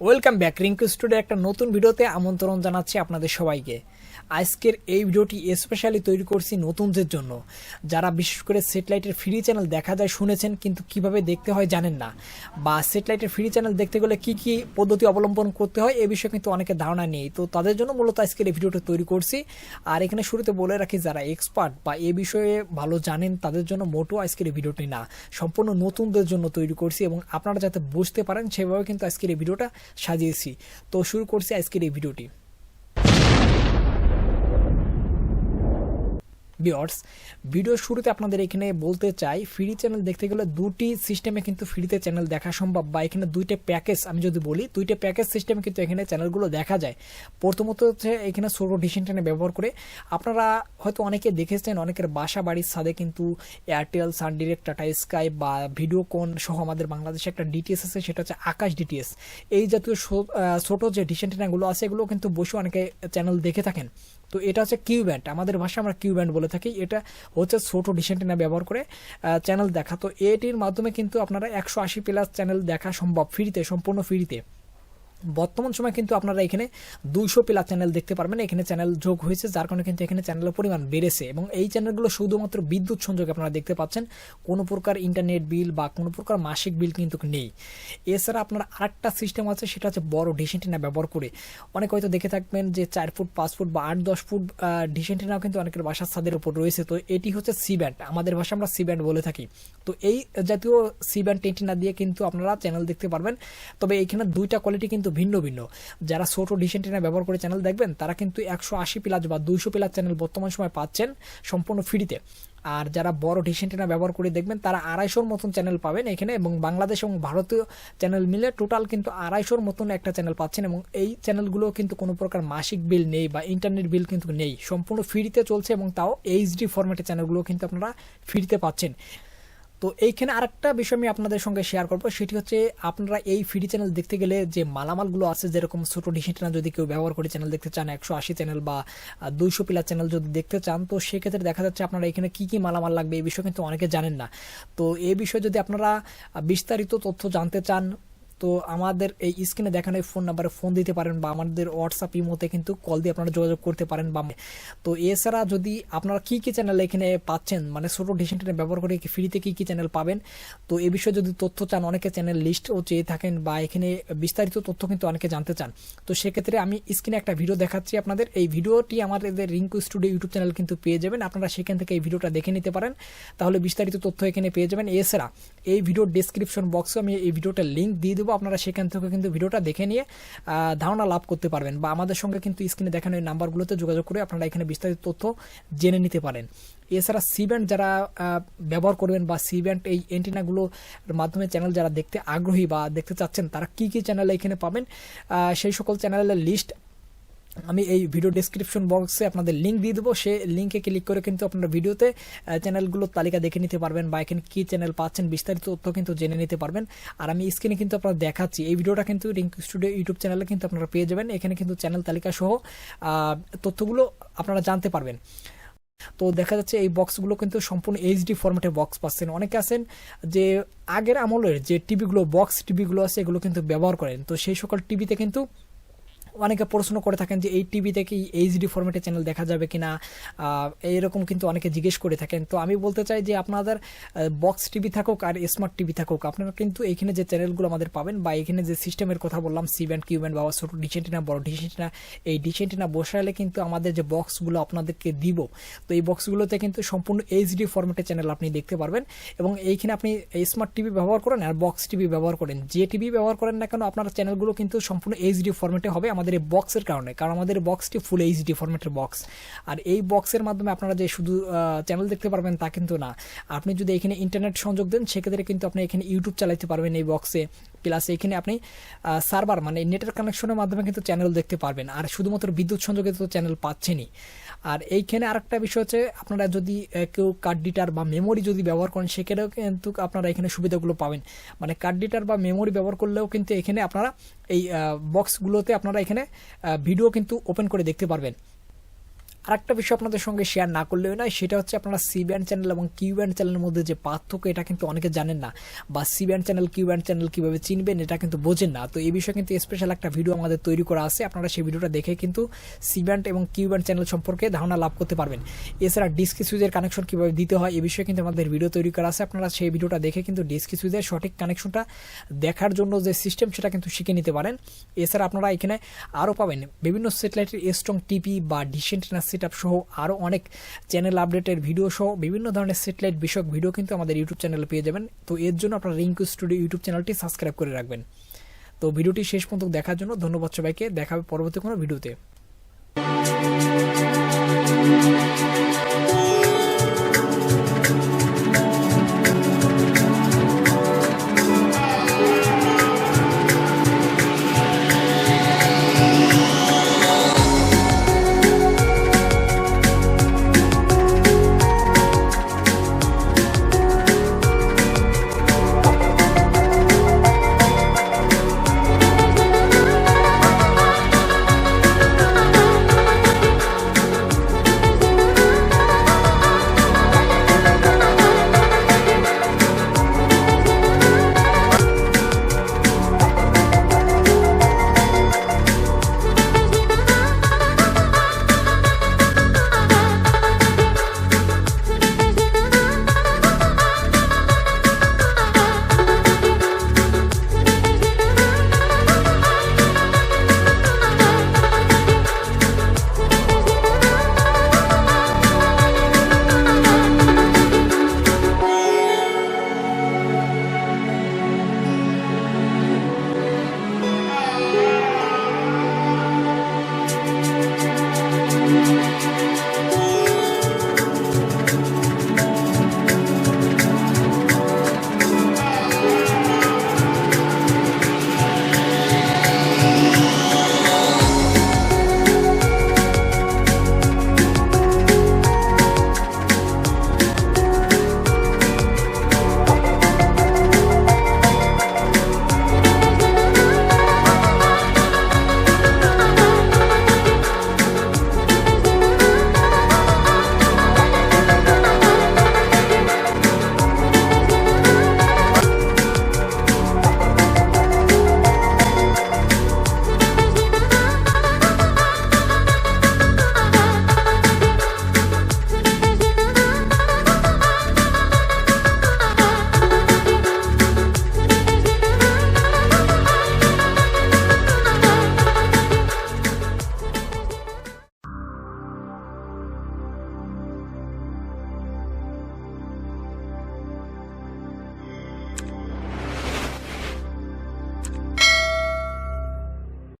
Welcome back Rinku studio একটা নতুন ভিডিওতে আমন্ত্রণ জানাচ্ছি আপনাদের সবাইকে। আজকের এই ভিডিওটি স্পেশালি তৈরি করছি নতুনদের জন্য। যারা বিশেষ করে সেটেলাইটের ফ্রি চ্যানেল দেখা যায়, শুনেছেন, কিন্তু কীভাবে দেখতে হয় জানেন না। বা সেটেলাইটের ফ্রি চ্যানেল দেখতে গেলে কি কি পদ্ধতি অবলম্বন করতে হয়, এ বিষয়ে কিন্তু অনেকের ধারণা নেই। তো তাদের জন্য মূলত আজকের এই ভিডিওটা তৈরি করছি। আর এখানে শুরুতে বলে রাখি, যারা এক্সপার্ট বা এ বিষয়ে ভালো জানেন, তাদের জন্য মোটো আজকের এই ভিডিওটি না। সম্পূর্ণ নতুনদের জন্য তৈরি করছি এবং আপনারা যাতে বুঝতে পারেন, সেভাবে কিন্তু আজকের এই ভিডিওটা সাজিয়েছি। তো শুরু করছি আজকের এই ভিডিওটি। বিয়ার্স ভিডিও শুরুতে আপনাদের এখানে বলতে চাই ফ্রি চ্যানেল দেখতে গেলে দুটি সিস্টেমে কিন্তু ফ্রিতে চ্যানেল দেখা সম্ভব বা এখানে দুইটা প্যাকেজ আমি যদি বলি, দুইটা প্যাকেজ সিস্টেমে কিন্তু এখানে চ্যানেলগুলো দেখা যায়। প্রথমত হচ্ছে এখানে ছোটো ডিসেন্টেনে ব্যবহার করে আপনারা হয়তো অনেকে দেখেছেন, অনেকের বাসা বাড়ির সাথে কিন্তু এয়ারটেল সান ডিরেক্ট টাটা স্কাই বা ভিডিও কোন সহ আমাদের বাংলাদেশে একটা ডিটিএস আছে, সেটা হচ্ছে আকাশ ডিটিএস এই জাতীয় ছোট যে ডিসেন্টেনাগুলো আছে এগুলো কিন্তু বসে অনেকে চ্যানেল দেখে থাকেন। তো এটা হচ্ছে কিউ ব্যান্ড। আমাদের ভাষা আমরা কিউ ব্যান্ড বলে থাকি। এটা হচ্ছে ছোট ডিসেন্টেনা ব্যবহার করে চ্যানেল দেখা। তো এটির মাধ্যমে কিন্তু আপনারা একশো আশি প্লাস চ্যানেল দেখা সম্ভব ফ্রিতে সম্পূর্ণ ফ্রিতে বর্তমান সময় কিন্তু আপনারা এখানে দুইশো প্লাস চ্যানেল দেখতে পারবেন। এখানে চ্যানেল যোগ হয়েছে, যার কারণে কিন্তু এখানে চ্যানেলের পরিমাণ বেড়েছে। এবং এই চ্যানেলগুলো শুধুমাত্র বিদ্যুৎ সংযোগ আপনারা দেখতে পাচ্ছেন। কোনো প্রকার ইন্টারনেট বিল বা কোনো প্রকার মাসিক বিল কিন্তু নেই। এছাড়া আপনার আরেকটা সিস্টেম আছে, সেটা হচ্ছে বড় ডিসেন্টিনা ব্যবহার করে। অনেক হয়তো দেখে থাকবেন যে চার ফুট, পাঁচ ফুট বা আট, দশ ফুট ডিসেন্টিনাও কিন্তু অনেকের বাসার ছাদের উপর রয়েছে। তো এটি হচ্ছে সি ব্যান্ড আমাদের ভাষা আমরা সি ব্যান্ড বলে থাকি। তো এই জাতীয় সি ব্যান্ড টেন্টিনা দিয়ে কিন্তু আপনারা চ্যানেল দেখতে পারবেন। তবে এখানে দুইটা কোয়ালিটি কিন্তু ভিন্ন ভিন্ন। যারা ছোট ডিসেন্টিনা ব্যবহার করে চ্যানেল দেখবেন, তারা কিন্তু একশো আশি প্লাস বা দুইশো প্লাস চ্যানেল বর্তমান সময় পাচ্ছেন সম্পূর্ণ ফ্রিতে আর যারা বড় ডিসেন্টিনা ব্যবহার করে দেখবেন, তারা আড়াইশোর মতন চ্যানেল পাবেন এখানে এবং বাংলাদেশ এবং ভারতীয় চ্যানেল মিলে টোটাল কিন্তু আড়াইশোর মতন একটা চ্যানেল পাচ্ছেন এবং এই চ্যানেলগুলো কিন্তু কোনো প্রকার মাসিক বিল নেই বা ইন্টারনেট বিল কিন্তু নেই। সম্পূর্ণ ফ্রিতে চলছে এবং তাও এইচডি ফরম্যাটের চ্যানেলগুলো কিন্তু আপনারা ফ্রিতে পাচ্ছেন। তো এইখানে আরেকটা বিষয় আমি আপনাদের সঙ্গে শেয়ার করব, সেটি হচ্ছে আপনারা এই ফ্রি চ্যানেল দেখতে গেলে যে মালামালগুলো আছে, যেরকম ছোটো ডিসি টানা যদি কেউ ব্যবহার করে চ্যানেল দেখতে চান, একশো আশি চ্যানেল বা দুইশো পিলার চ্যানেল যদি দেখতে চান, তো সেক্ষেত্রে দেখা যাচ্ছে আপনারা এখানে কী কী মালামাল লাগবে, এই বিষয়ে কিন্তু অনেকে জানেন না। তো এই বিষয়ে যদি আপনারা বিস্তারিত তথ্য জানতে চান তো আমাদের এই স্ক্রিনে দেখানো এই ফোন নাম্বারে ফোন দিতে পারেন বা আমাদের হোয়াটসঅ্যাপ ইমোতে কিন্তু কল দিয়ে আপনারা যোগাযোগ করতে পারেন বা তো এছাড়া যদি আপনারা কী কী চ্যানেল এখানে পাচ্ছেন মানে ছোট ডিসেন্টেনে ব্যবহার করে ফ্রিতে কী কী চ্যানেল পাবেন? তো এ বিষয়ে যদি তথ্য চান, অনেকে চ্যানেল লিস্টও চেয়ে থাকেন বা এখানে বিস্তারিত তথ্য কিন্তু অনেকে জানতে চান। তো সেক্ষেত্রে আমি স্ক্রিনে একটা ভিডিও দেখাচ্ছি আপনাদের। এই ভিডিওটি আমাদের রিঙ্কু স্টুডিও ইউটিউব চ্যানেল কিন্তু পেয়ে যাবেন। আপনারা সেখান থেকে এই ভিডিওটা দেখে নিতে পারেন। তাহলে বিস্তারিত তথ্য এখানে পেয়ে যাবেন। এছাড়া এই ভিডিওর ডিসক্রিপশন বক্সে আমি এই ভিডিওটার লিঙ্ক দিয়ে দেবো। আপনারা সেখান থেকে কিন্তু ভিডিওটা দেখে নিয়ে ধারণা লাভ করতে পারবেন বা আমাদের সঙ্গে কিন্তু স্ক্রিনে দেখানো এই নাম্বারগুলোতে যোগাযোগ করে আপনারা এখানে বিস্তারিত তথ্য জেনে নিতে পারেন। এছাড়া সি ব্যান্ড যারা ব্যবহার করবেন বা সি ব্যান্ড এই এন্টিনাগুলোর মাধ্যমে চ্যানেল যারা দেখতে আগ্রহী বা দেখতে চাচ্ছেন, তারা কি কি চ্যানেল এখানে পাবেন? সেই সকল চ্যানেলের লিস্ট আমি এই ভিডিও ডেসক্রিপশন বক্সে আপনাদের লিঙ্ক দিয়ে দেবো। সে লিঙ্কে ক্লিক করে কিন্তু আপনারা ভিডিওতে চ্যানেলগুলোর তালিকা দেখে নিতে পারবেন বা এখানে কী চ্যানেল পাচ্ছেন, বিস্তারিত তথ্য কিন্তু জেনে নিতে পারবেন। আর আমি স্ক্রিনে কিন্তু আপনারা দেখাচ্ছি। এই ভিডিওটা কিন্তু রিঙ্ক স্টুডিও ইউটিউব চ্যানেলে কিন্তু আপনারা পেয়ে যাবেন। এখানে কিন্তু চ্যানেল তালিকা সহ তথ্যগুলো আপনারা জানতে পারবেন। তো দেখা যাচ্ছে এই বক্সগুলো কিন্তু সম্পূর্ণ এইচডি ফরম্যাটে বক্স পাচ্ছেন। অনেকে আছেন যে আগের আমলের যে টিভিগুলো বক্স টিভিগুলো আছে, এগুলো কিন্তু ব্যবহার করেন। তো সেই সকল টিভিতে কিন্তু অনেকে প্রশ্ন করে থাকেন যে এই টিভিতে কি এইচডি ফরম্যাটে চ্যানেল দেখা যাবে কিনা? আহ, এইরকম কিন্তু অনেকে জিজ্ঞেস করে থাকেন। তো আমি বলতে চাই যে আপনাদের বক্স টিভি থাকুক আর স্মার্ট টিভি থাকুক আপনারা কিন্তু এখানে যে চ্যানেলগুলো আমাদের পাবেন বা এখানে যে সিস্টেমের কথা বললাম সি ব্যান্ড কিউ ব্যান্ড বা ছোটো ডিসেন্টিনা বড় ডিসেন্টিনা এই ডিসেন্টিনা বসালে কিন্তু আমাদের যে বক্সগুলো আপনাদেরকে দিব তো এই বক্সগুলোতে কিন্তু সম্পূর্ণ এইচডি ফরম্যাটে চ্যানেল আপনি দেখতে পারবেন এবং এইখানে আপনি স্মার্ট টিভি ব্যবহার করেন আর বক্স টিভি ব্যবহার করেন। যে টিভি ব্যবহার করেন না কেন আপনার চ্যানেলগুলো কিন্তু সম্পূর্ণ এইচডি ফরম্যাটে হবে আমাদের এই বক্সের কারণে, কারণ আমাদের বক্সটি ফুল এইচডি ফরম্যাটের বক্স আর এই বক্সের মাধ্যমে আপনারা যে শুধু চ্যানেল দেখতে পারবেন তা কিন্তু না। আপনি যদি এখানে ইন্টারনেট সংযোগ দেন, সেক্ষেত্রে কিন্তু আপনি এখানে ইউটিউব চালাতে পারবেন এই বক্সে প্লাস এখানে আপনি সার্ভার মানে নেটের কানেকশনের মাধ্যমে কিন্তু চ্যানেল দেখতে পারবেন। আর শুধুমাত্র বিদ্যুৎ সংযোগে তো চ্যানেল পাচ্ছেনই। আর এইখানে আরেকটা বিষয় হচ্ছে, আপনারা যদি কেউ কার্ড ডিটার বা মেমোরি যদি ব্যবহার করেন সেখানেও কিন্তু আপনারা এখানে সুবিধাগুলো পাবেন। মানে কার্ড ডিটার বা মেমোরি ব্যবহার করলেও কিন্তু এখানে আপনারা এই বক্সগুলোতে আপনারা এখানে ভিডিও কিন্তু ওপেন করে দেখতে পারবেন। আরেকটা বিষয় আপনাদের সঙ্গে শেয়ার না করলেও নয়, সেটা হচ্ছে আপনারা সি ব্যান্ড চ্যানেল এবং কিউ ব্যান্ড চ্যানেলের মধ্যে যে পার্থক্য, এটা কিন্তু অনেকে জানেন না। বা C band channel Q band channel কীভাবে চিনবেন, এটা কিন্তু বোঝেন না। তো এই বিষয়ে কিন্তু স্পেশাল একটা ভিডিও আমাদের তৈরি করা আছে। আপনারা সেই ভিডিওটা দেখে কিন্তু সি ব্যান্ড এবং কিউ ব্যান্ড চ্যানেল সম্পর্কে ধারণা লাভ করতে পারবেন। এছাড়া ডিস্কি সুইচের কানেকশন কীভাবে দিতে হয়, এই বিষয়ে কিন্তু আমাদের ভিডিও তৈরি করা আছে। আপনারা সেই ভিডিওটা দেখে কিন্তু ডিস্কি সুইচের সঠিক কানেকশনটা দেখার জন্য যে সিস্টেম সেটা কিন্তু শিখে নিতে পারেন। এছাড়া আপনারা এখানে আরও পাবেন বিভিন্ন স্যাটেলাইটের স্ট্রং টিপি বা ডিসেন্টেনার সেট আপ সহ আরও অনেক চ্যানেল আপডেটের ভিডিও সহ বিভিন্ন ধরনের স্যাটেলাইট বিষয়ক ভিডিও কিন্তু আমাদের ইউটিউব চ্যানেলে পেয়ে যাবেন। তো এর জন্য আপনারা রিঙ্কু স্টুডিও ইউটিউব চ্যানেলটি সাবস্ক্রাইব করে রাখবেন। তো ভিডিওটি শেষ পর্যন্ত দেখার জন্য ধন্যবাদ সবাইকে। দেখাবে পরবর্তী কোনো ভিডিওতে